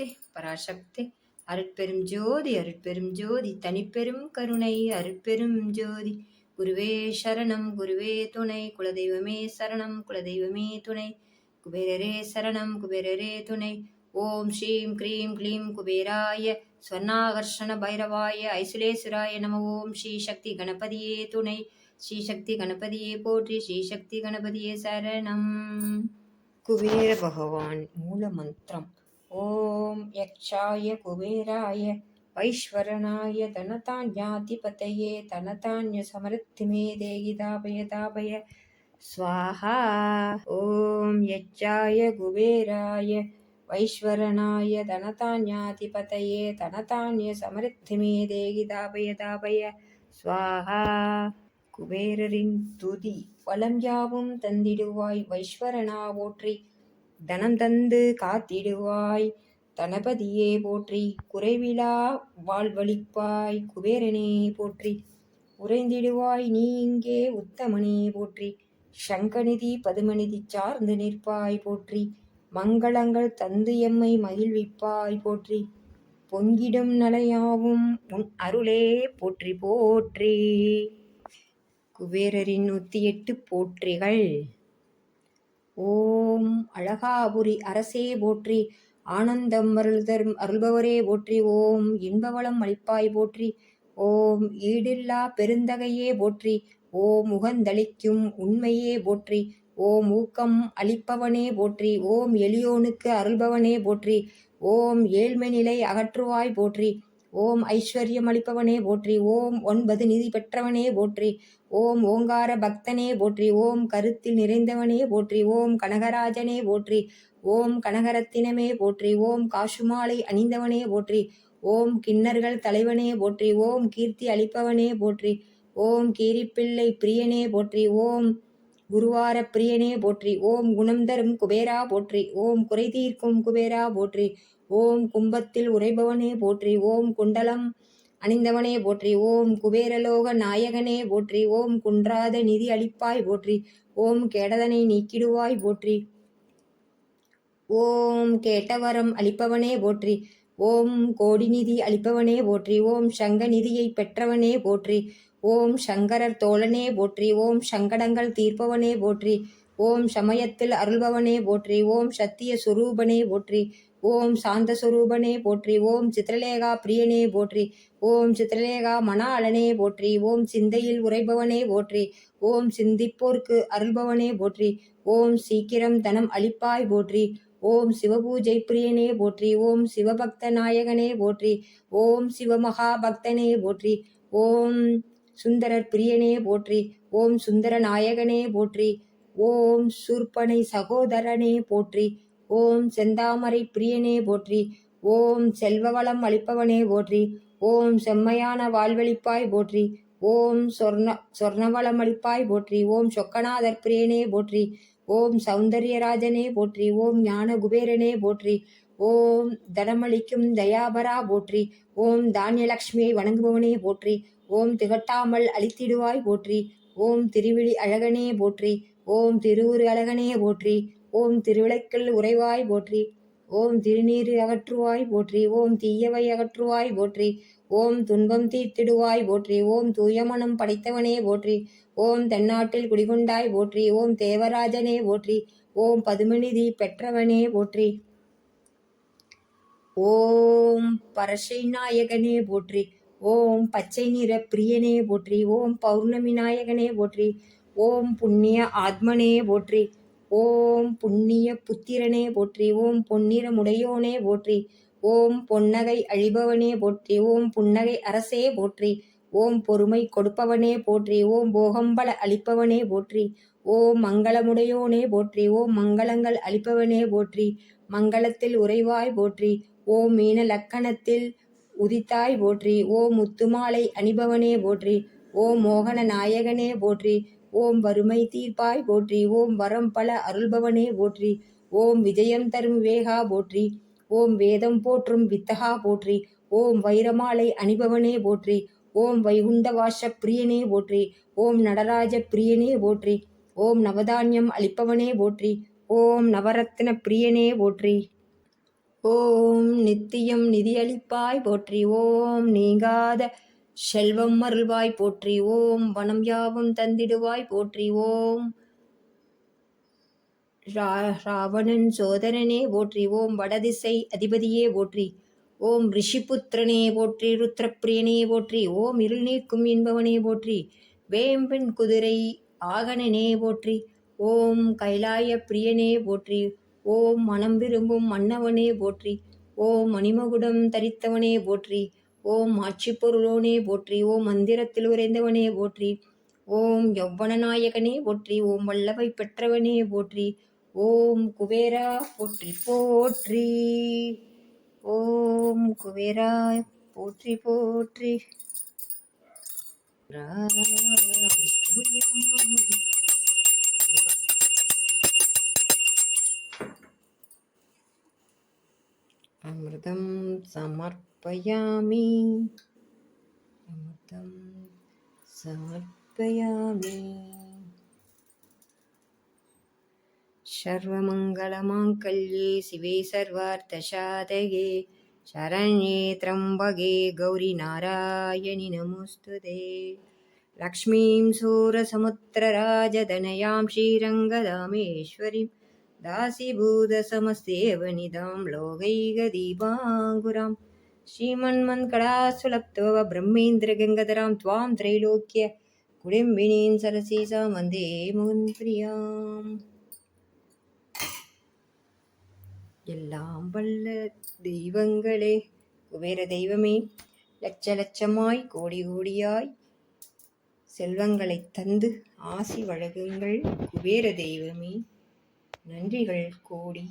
பராசக்தி பராசக்தி. அருட்பெரும் ஜோதி அருட்பெரும் ஜோதி தனிப்பெரும் கருணை அருட்பெரும் ஜோதி. குருவே சரணம் குருவே துணை குலதெய்வமே சரணம் குலதெய்வமே துணை. குபேரரே சரணம் குபேரரே துணை. ஓம் ஸ்ரீம் க்ரீம் க்ளீம் குபேராய ஸ்வர்ணாகர்ஷண பைரவாய ஐசுலேசுராய நம. ஓம் ஸ்ரீ சக்தி கணபதியே துணை. ஸ்ரீ சக்தி கணபதியே போற்றி ஸ்ரீ சக்தி கணபதியே சரணம். குபேர பகவான் மூல மந்திரம் ஓம் யக்ஷாய குபேராய வைஸ்வரனாய தனதான்யாதிபதையே தனதான்ய சமருத்திமே தேகி தாபய தாபய. ஸ்வாஹா. ஓம் யஜ்ஜாய குபேராய வைஸ்வரனாய தனதான்யாதிபதயே தனதான்ய சமருத்திமே தேகி தாபய தாபய. ஸ்வாஹா. குபேரரின் துதி வளம் யாவும் தந்திடுவாய் வைஸ்வரனா ஓற்றி தனம் தந்து காத்திடுவாய். தனபதியே போற்றி குறைவிலா வாழ்வழிப்பாய். குபேரனே போற்றி உறைந்திடுவாய். நீ இங்கே உத்தமனே போற்றி சங்கநிதி பதுமநிதி சார்ந்து நிற்பாய் போற்றி. மங்களங்கள் தந்து எம்மை மகிழ்விப்பாய் போற்றி. பொங்கிடும் நலையாவும் உன் அருளே போற்றி போற்றி. குபேரரின் நூற்றி எட்டு போற்றிகள். ஓம் அழகாபுரி அரசே போற்றி ஆனந்தம் அருள்தர் அருள்பவரே போற்றி ஓம் இன்பவளம் அளிப்பாய் போற்றி ஓம் ஈடில்லா பெருந்தகையே போற்றி ஓம் முகந்தளிக்கும் உண்மையே போற்றி ஓம் ஊக்கம் அளிப்பவனே போற்றி ஓம் எளியோனுக்கு அருள்பவனே போற்றி ஓம் ஏழ்மை நிலை அகற்றுவாய் போற்றி ஓம் ஐஸ்வர்யம் அளிப்பவனே போற்றி ஓம் ஒன்பது நிதி பெற்றவனே போற்றி ஓம் ஓங்கார பக்தனே போற்றி ஓம் கருத்தில் நிறைந்தவனே போற்றி ஓம் கனகராஜனே போற்றி ஓம் கனகரத்தினமே போற்றி ஓம் காசுமாலை அணிந்தவனே போற்றி ஓம் கிண்ணர்கள் தலைவனே போற்றி ஓம் கீர்த்தி அளிப்பவனே போற்றி ஓம் கீரிப்பிள்ளை பிரியனே போற்றி ஓம் குருவார பிரியனே போற்றி. ஓம் குணம் தரும் குபேரா போற்றி. ஓம் குறை தீர்க்கும் குபேரா போற்றி. ஓம் கும்பத்தில் உரைபவனே போற்றி. ஓம் குண்டலம் அணிந்தவனே போற்றி. ஓம் குபேரலோக நாயகனே போற்றி. ஓம் குன்றாத நிதி அளிப்பாய் போற்றி. ஓம் கேடதனை நீக்கிடுவாய் போற்றி. ஓம் கேட்டவரம் அளிப்பவனே போற்றி. ஓம் கோடி நிதி அளிப்பவனே போற்றி ஓம் சங்க நிதியை பெற்றவனே போற்றி ஓம் சங்கரர் தோழனே போற்றி ஓம் சங்கடங்கள் தீர்ப்பவனே போற்றி ஓம் சமயத்தில் அருள்பவனே போற்றி ஓம் சத்திய சுரூபனே போற்றி ஓம் சாந்தஸ்வரூபனே போற்றி ஓம் சித்திரலேகா பிரியனே போற்றி ஓம் சித்திரலேகா மணாளனே போற்றி ஓம் சிந்தையில் உரைபவனே போற்றி ஓம் சிந்திப்போர்க்கு அருள்பவனே போற்றி ஓம் சீக்கிரம் தனம் அளிப்பாய் போற்றி ஓம் சிவபூஜை பிரியனே போற்றி ஓம் சிவபக்த நாயகனே போற்றி ஓம் சிவமகா பக்தனே போற்றி ஓம் சுந்தரர் பிரியனே போற்றி ஓம் சுந்தர நாயகனே போற்றி ஓம் சூர்பனை சகோதரனே போற்றி ஓம் செந்தாமரை பிரியனே போற்றி ஓம் செல்வவளம் அளிப்பவனே போற்றி ஓம் செம்மையான வாழ்வழிப்பாய் போற்றி ஓம் சொர்ண சொர்ணவளம் அளிப்பாய் போற்றி ஓம் சொக்கநாதர் பிரியனே போற்றி ஓம் சௌந்தரியராஜனே போற்றி ஓம் ஞான குபேரனே போற்றி ஓம் தனமளிக்கும் தயாபரா போற்றி ஓம் தானியலக்ஷ்மியை வணங்குபவனே போற்றி ஓம் திகட்டாமல் அழித்திடுவாய் போற்றி ஓம் திருவிழி அழகனே போற்றி ஓம் திருவுரு அழகனே போற்றி ஓம் திருவிளக்கில் உறைவாய் போற்றி ஓம் திருநீர் அகற்றுவாய் போற்றி ஓம் தீயவை அகற்றுவாய் போற்றி ஓம் துன்பம் தீர்த்திடுவாய் போற்றி ஓம் தூயமனம் படைத்தவனே போற்றி ஓம் தென்னாட்டில் குடிகொண்டாய் போற்றி ஓம் தேவராஜனே போற்றி ஓம் பதுமநிதி பெற்றவனே போற்றி ஓம் பரசை நாயகனே போற்றி ஓம் பச்சை நிற பிரியனே போற்றி ஓம் பௌர்ணமி நாயகனே போற்றி ஓம் புண்ணிய ஆத்மனே போற்றி ஓம் புண்ணிய புத்திரனே போற்றி ஓம் பொன்னிறமுடையோனே போற்றி ஓம் பொன்னகை அழிபவனே போற்றி ஓம் புன்னகை அரசே போற்றி ஓம் பொறுமை கொடுப்பவனே போற்றி ஓம் போகம்பல அளிப்பவனே போற்றி ஓம் மங்களமுடையோனே போற்றி ஓம் மங்களங்கள் அளிப்பவனே போற்றி மங்களத்தில் உறைவாய் போற்றி ஓம் மீன லக்கணத்தில் உதித்தாய் போற்றி ஓம் முத்துமாலை அணிபவனே போற்றி ஓம் மோகன நாயகனே போற்றி ஓம் வறுமை தீர்ப்பாய் போற்றி ஓம் வரம் பல அருள்பவனே போற்றி ஓம் விஜயம் தரும் வேகா போற்றி ஓம் வேதம் போற்றும் வித்தகா போற்றி ஓம் வைரமாலை அணிபவனே போற்றி ஓம் வைகுண்ட பிரியனே போற்றி ஓம் நடராஜ பிரியனே போற்றி ஓம் நவதானியம் அளிப்பவனே போற்றி ஓம் நவரத்ன பிரியனே போற்றி. ஓம் நித்தியம் நிதியளிப்பாய் போற்றி ஓம் நீங்காத செல்வம் அருள்வாய் போற்றி ஓம் வனம் யாவும் தந்திடுவாய் போற்றி ஓம். ராவணன் சோதரனே போற்றி ஓம் வடதிசை அதிபதியே போற்றி ஓம் ரிஷிபுத்திரனே போற்றி ருத்ரப்பிரியனே போற்றி ஓம் இருள் நீக்கும் என்பவனே போற்றி வேம்பன் குதிரை ஆகனனே போற்றி ஓம் கைலாய பிரியனே போற்றி ஓம் மனம் விரும்பும் மன்னவனே போற்றி ஓம் மணிமகுடம் தரித்தவனே போற்றி ஓம் ஆட்சி பொருளோனே போற்றி ஓம் மந்திரத்தில் உறைந்தவனே போற்றி ஓம் யௌவன நாயகனே போற்றி ஓம் வல்லவை பெற்றவனே போற்றி ஓம் குபேரா போற்றி போற்றி. ஓம் குபேரா போற்றி போற்றி. अमृतं समर्पयामि। अमृतं समर्पयामि। सर्वमङ्गलमाङ्गल्ये शिवे सर्वार्थशादये शरण्येत्रम्बगे गौरीनारायणि नमोऽस्तु ते लक्ष्मीं सूरसमुद्रराजधनयां श्रीरङ्गदामेश्वरीम् दासीभूतसमस्तेवनिदां लोकैकदीपाङ्कुरां श्रीमन्मन्कडासुलप्तव ब्रह्मेन्द्रगङ्गधरां त्वां त्रैलोक्य कुडिम्बिनीं सरसीसां वन्दे मुकुन्द्प्रियाम् எல்லாம் வல்ல தெய்வங்களே குபேர தெய்வமே லட்ச லட்சமாய் கோடி கோடியாய் செல்வங்களை தந்து ஆசி வழங்குங்கள் குபேர தெய்வமே நன்றிகள் கோடி.